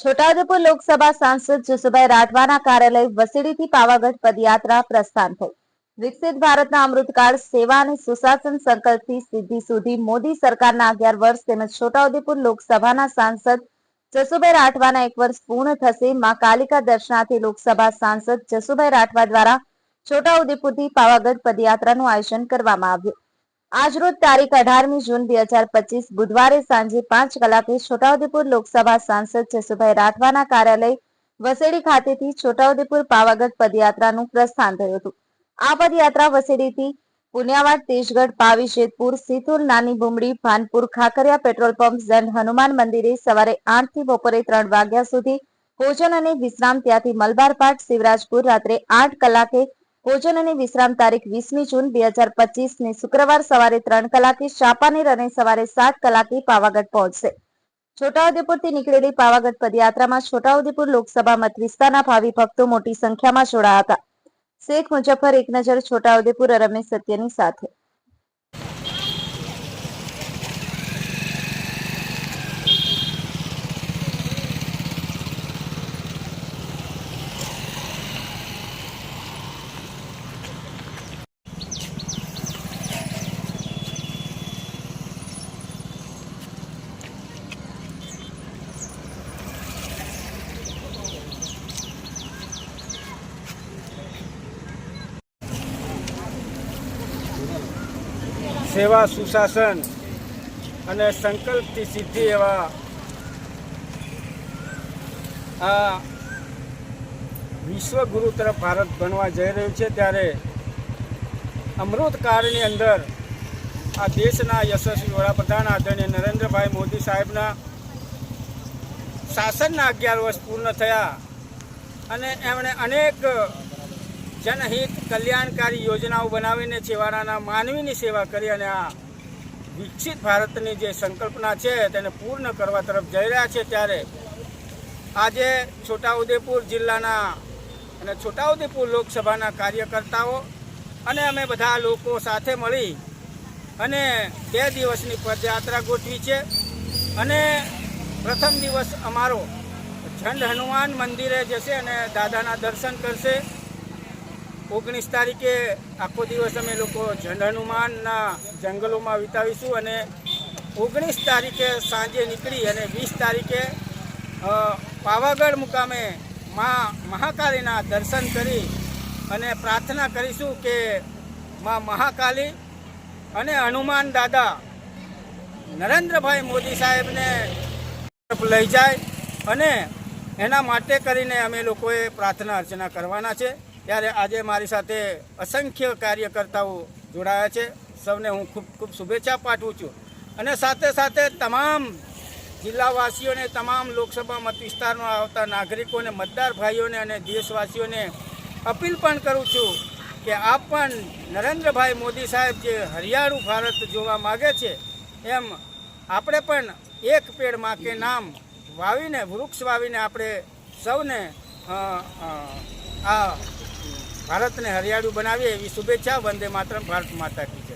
છોટાઉદેપુર લોકસભા સાંસદ જસુભાઈ રાઠવાના કાર્યાલય વસેડીથી પાવાગઢ પદયાત્રા પ્રસ્થાન થઈ વિકસિત ભારતના અમૃતકાળ સેવા અને સુશાસન સંકલ્પથી સિદ્ધિ સુધી મોદી સરકારના અગિયાર વર્ષ તેમજ છોટાઉદેપુર લોકસભાના સાંસદ જસુભાઈ રાઠવાના એક વર્ષ પૂર્ણ થશે. માં કાલિકા દર્શનાથી લોકસભા સાંસદ જસુભાઈ રાઠવા દ્વારા છોટાઉદેપુરથી પાવાગઢ પદયાત્રાનું આયોજન કરવામાં આવ્યું. આજરોજ તારીખ અઢારમી જૂન બે હજાર પચીસ બુધવારે સાંજે પાંચ કલાકે છોટાઉદેપુર લોકસભા સાંસદ જસુભાઈ રાઠવાના કાર્યાલય વસેડી ખાતેથી છોટાઉદેપુર પાવાગઢ પદયાત્રાનું પ્રસ્થાન થયું હતું. આ પદયાત્રા વસેડીથી પુન્યાવાડ, તેજગઢ પાવી જેતપુર સીતુર નાની બુમડી, ભાનપુર ખાકરિયા પેટ્રોલ પંપ ઝંડ હનુમાન મંદિરે સવારે આઠથી બપોરે ત્રણ વાગ્યા સુધી ભોજન અને વિશ્રામ ત્યાંથી મલબાર પાટ શિવરાજપુર રાત્રે આઠ કલાકે ભોજન અને વિશ્રામ તારીખ વીસમી જૂન બે હજાર પચીસ ને શુક્રવાર સવારે ત્રણ કલાકે શાપાનેર અને સવારે સાત કલાકે પાવાગઢ પહોંચશે. છોટાઉદેપુરથી નીકળેલી પાવાગઢ પદયાત્રામાં છોટાઉદેપુર લોકસભા મત વિસ્તારના ભાવિ ભક્તો મોટી સંખ્યામાં જોડાયા હતા. શેખ મુજફ્ફર એક નજર છોટાઉદેપુર રમેશ સત્યની સાથે. સેવા સુશાસન અને સંકલ્પથી સિદ્ધિ એવા આ વિશ્વગુરુ તરફ ભારત બનવા જઈ રહ્યું છે ત્યારે અમૃતકાળની અંદર આ દેશના યશસ્વી વડાપ્રધાન આદરણીય નરેન્દ્રભાઈ મોદી સાહેબના શાસનના અગિયાર વર્ષ પૂર્ણ થયા અને એમણે અનેક જનહિત કલ્યાણકારી યોજનાઓ બનાવીને છેવાડાના માનવીની સેવા કરી અને આ વિકસિત ભારતની જે સંકલ્પના છે તેને પૂર્ણ કરવા તરફ જઈ રહ્યા છે ત્યારે આજે છોટાઉદેપુર જિલ્લાના અને છોટાઉદેપુર લોકસભાના કાર્યકર્તાઓ અને અમે બધા લોકો સાથે મળી અને બે દિવસની પદયાત્રા ગોઠવી છે અને પ્રથમ દિવસ અમારો ઝંડ હનુમાન મંદિરે જશે અને દાદાના દર્શન કરશે. ઓગણીસ તારીખે આખો દિવસ અમે લોકો હનુમાનના જંગલોમાં વિતાવીશું અને ઓગણીસ તારીખે સાંજે નીકળી અને વીસ તારીખે પાવાગઢ મુકામે મા મહાકાલીના દર્શન કરી અને પ્રાર્થના કરીશું કે મા મહાકાલી અને હનુમાન દાદા નરેન્દ્રભાઈ મોદી સાહેબને લઈ જાય અને એના માટે કરીને અમે લોકોએ પ્રાર્થના અર્ચના કરવાના છે. ત્યારે આજે મારી સાથે અસંખ્ય કાર્યકર્તાઓ જોડાયા છે. સૌને હું ખૂબ ખૂબ શુભેચ્છા પાઠવું છું. અને સાથે સાથે તમામ જિલ્લાવાસીઓને, તમામ લોકસભા મત વિસ્તારમાં આવતા નાગરિકોને, મતદાર ભાઈઓને અને દેશવાસીઓને અપીલ પણ કરું છું કે આપ પણ નરેન્દ્રભાઈ મોદી સાહેબ જે હરિયાળું ભારત જોવા માગે છે, એમ આપણે પણ એક પેડમાં કે નામ વાવીને, વૃક્ષ વાવીને આપણે સૌને આ ભારતને હરિયાળું બનાવીએ એવી શુભેચ્છા વંદે માતરમ ભારત માતા કી.